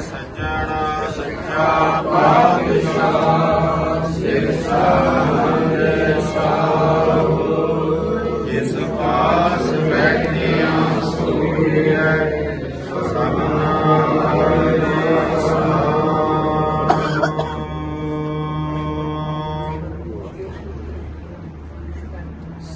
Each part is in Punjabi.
ਸੱਜਣਾ ਸੱਚਾ ਪਾਤਸ਼ਾਹ ਸਿਰ ਸਾਹਮਣੇ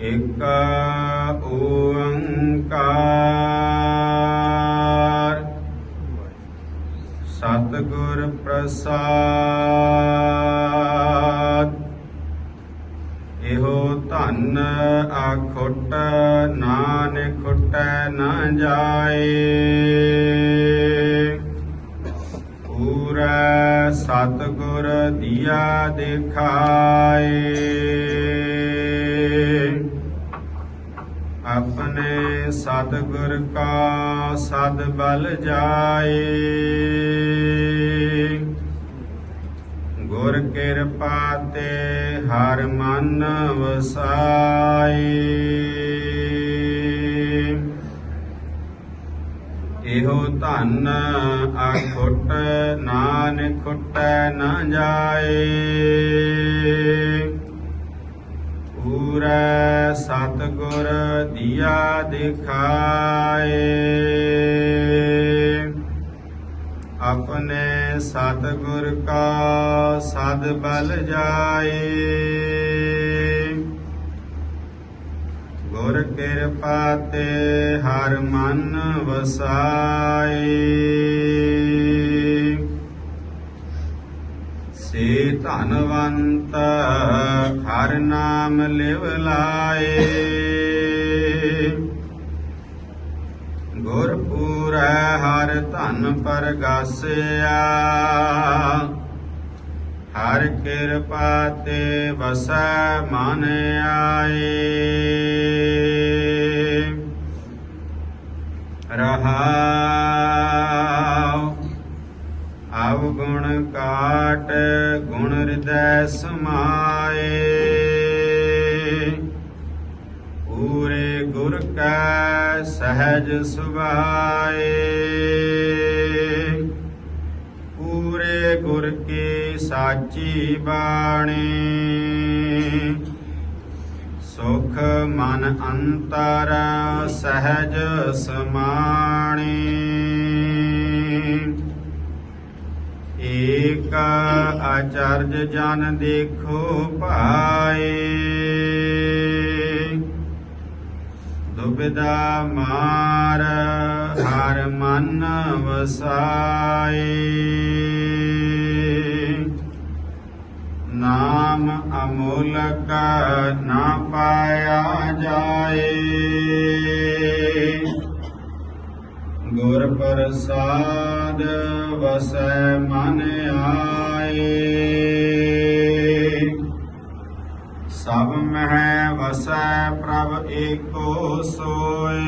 ਇੱਕ ਓੰਕਾਰ। ਸਤਿਗੁਰ ਪ੍ਰਸਾਦ। ਇਹੋ ਧਨ ਆਖੁੱਟ ਨਾਨਕ ਖੁੱਟੈ ਨਾ ਜਾਏ। ਪੂਰਾ ਸਤਿਗੁਰ ਦੀਆ ਦਿਖਾਏ। ਆਪਣੇ ਸਤਿਗੁਰ ਕਾ ਸਦ ਬਲ ਜਾਏ। ਗੁਰ ਕਿਰਪਾ ਤੇ ਹਰ ਮਨ ਵਸਾਏ। ਇਹੋ ਧਨ ਅਖੁੱਟ ਨਾਨਕ ਖੁੱਟੈ ਨਾ ਜਾਏ। ਸਤਿਗੁਰ ਦੀਆ ਦਿਖਾਏ। ਆਪਣੇ ਸਤਿਗੁਰ ਕਾ ਸਦ ਬਲ ਜਾਏ। ਗੁਰ ਕਿਰਪਾ ਤੇ ਹਰ ਮਨ ਵਸਾਏ। ਸੇ ਧਨਵੰਤ, ਹਰ ਨਾਮ ਲਿਵ ਲਾਏ। ਗੁਰ ਪੂਰੈ ਹਰ ਧਨ ਪਰਗਾਸਿਆ, ਹਰ ਕਿਰਪਾ ਤੇ ਵਸੈ ਮਨ ਆਏ। ਗੁਣ ਸਮਾਏ। ਪੂਰੇ ਗੁਰ ਕੈ ਸਹਿਜ ਸੁਭਾਏ। ਪੂਰੇ ਗੁਰ ਕੀ ਸਾਚੀ ਬਾਣੀ। ਸੁਖ ਮਨ ਅੰਤਰ ਸਹਿਜ ਸਮਾਣੀ। ਏਕ ਆਚਰਜ ਜਨ ਦੇਖੋ ਭਾਏ ਦੁਬਿਦਾ ਮਾਰ ਹਰ ਮਨ ਵਸਾਏ। ਨਾਮ ਅਮੋਲਕ ਨਾ ਪਾਇਆ ਜਾਏ। ਗੁਰ ਪ੍ਰਸਾਦ ਵਸੈ ਮਨ ਆਏ। ਸਭ ਮਹਿ ਵਸੈ ਪ੍ਰਭ ਏਕੋ ਸੋਏ।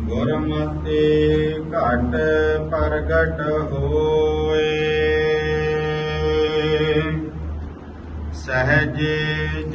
ਗੁਰਮਤੇ ਘਟ ਪ੍ਰਗਟ ਹੋਏ। ਸਹਜੇ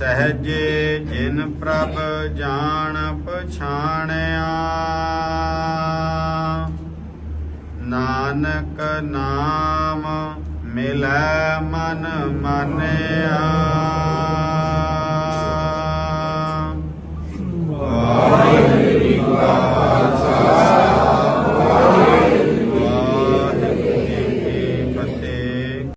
ਸਹਜੇ ਜਿਨ ਪ੍ਰਭ ਜਾਣ ਪਛਾਣਿਆ। ਨਾਨਕ ਨਾਮ ਮਿਲੈ ਮਨ ਮਨਿਆ।